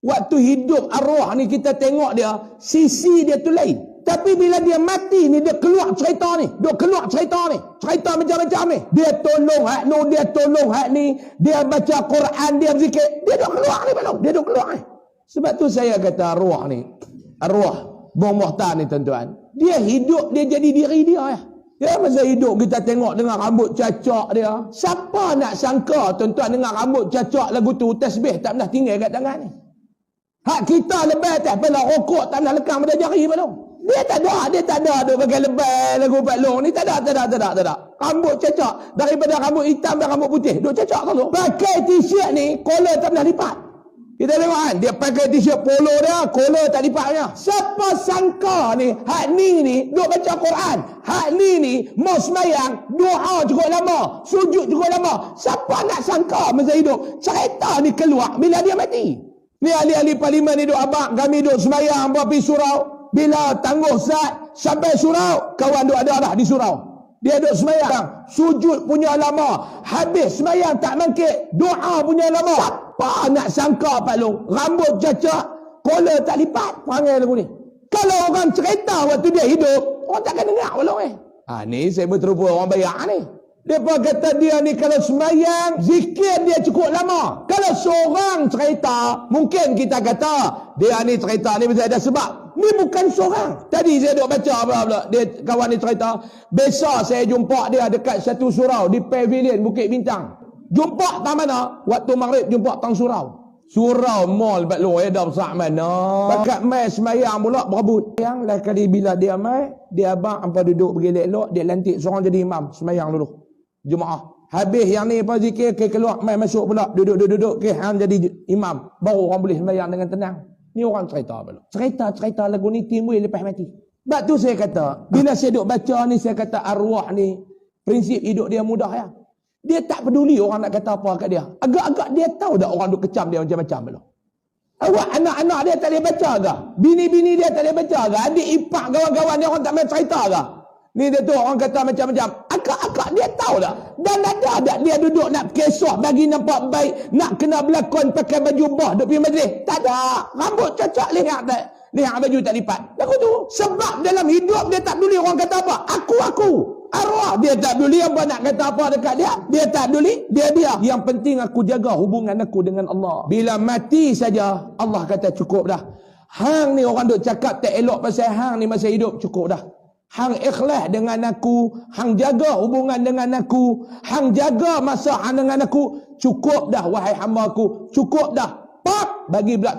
Waktu hidup arwah ni kita tengok dia, sisi dia tu lain. Tapi bila dia mati ni, dia keluar cerita ni. Dia keluar cerita ni. Cerita macam-macam ni. Dia tolong hak ni, dia tolong hak ni. Dia baca Quran, dia zikir. Dia dah keluar ni belum. Dia dah keluar ni. Sebab tu saya kata arwah ni. Arwah. Bong Mohtar ni tuan-tuan. Dia hidup, dia jadi diri dia ya. Ya masa hidup kita tengok dengan rambut cacak dia. Siapa nak sangka tuan-tuan dengan rambut cacak lagu tu tasbih tak pernah tinggal kat tangan ni. Hak kita lebih atas pada rokok tak nak lekang pada jari belum. Dia tak ada, dia tak ada tu pakai lebih lagu Pak Long ni tak ada, tak ada, tak ada, tak ada. Rambut cacak daripada rambut hitam dan rambut putih. Duk cacak tu. Pakai t-shirt ni, collar tak pernah lipat. Kita tengok kan, dia pakai t-shirt polo dia, collar tak lipatnya. Siapa sangka ni, hak ni ni, duk baca Quran. Hak ni ni, mau semayang, doa cukup lama, sujud cukup lama. Siapa nak sangka masa hidup, cerita ni keluar bila dia mati. Ni ahli-ahli parlimen ni duk abang, kami duk semayang, pergi surau. Bila tangguh saat, sampai surau, kawan duk ada dah di surau. Dia duk semayang, sujud punya lama. Habis semayang tak mangkit, doa punya lama. Siapa nak sangka Pak Long, rambut cacak, kola tak lipat. Panggil lagu ni. Kalau orang cerita waktu dia hidup, orang takkan dengar Pak Long eh. Ha, ni saya berterupa orang bayar ni. Mereka kata dia ni kalau semayang, zikir dia cukup lama. Kalau seorang cerita, mungkin kita kata, dia ni cerita ni mesti ada sebab. Ni bukan seorang. Tadi saya duk baca apa pula. Dia kawan ni cerita, besok saya jumpa dia dekat satu surau di pavilion Bukit Bintang. Jumpa tang mana? Waktu maghrib jumpa tang surau. Surau mall bat lu eh dah besar mana. Bakat mai semayang pula berebut. Yang lah kali bila dia mai, dia abang apa duduk elok, dia lantik seorang jadi imam semayang dulu. Jumaah. Habis yang ni apa zikir ke keluar mai masuk pula duduk-duduk ke hang jadi imam. Baru orang boleh sembahyang dengan tenang. Ni orang cerita apa Cerita-cerita lagu ni timbul lepas mati. Sebab tu saya kata, bila saya duk baca ni saya kata arwah ni prinsip hidup dia mudah ya. Dia tak peduli orang nak kata apa kat dia. Agak-agak dia tahu dah orang duk kecam dia macam-macam belum. Awak anak-anak dia tak boleh baca ke? Bini-bini dia tak boleh baca ke? Adik ipar kawan-kawan dia orang tak main cerita ke? Ni dia tu orang kata macam-macam. Akak-akak dia tahu tak? Dan ada tak dia duduk nak kesoh bagi nampak baik. Nak kena berlakon pakai baju bah duduk pergi majlis. Tak ada. Rambut cocok lihat tak? Lihat baju tak lipat. Lagu tu. Sebab dalam hidup dia tak peduli orang kata apa. Aku-aku. Arwah dia tak peduli apa nak kata apa dekat dia. Dia tak peduli. Dia dia. Yang penting aku jaga hubungan aku dengan Allah. Bila mati saja Allah kata cukup dah. Hang ni orang duk cakap tak elok pasal hang ni masa hidup cukup dah. Hang ikhlas dengan aku, hang jaga hubungan dengan aku, hang jaga masa hang dengan aku, cukup dah wahai hamba aku, cukup dah. Pak bagi belak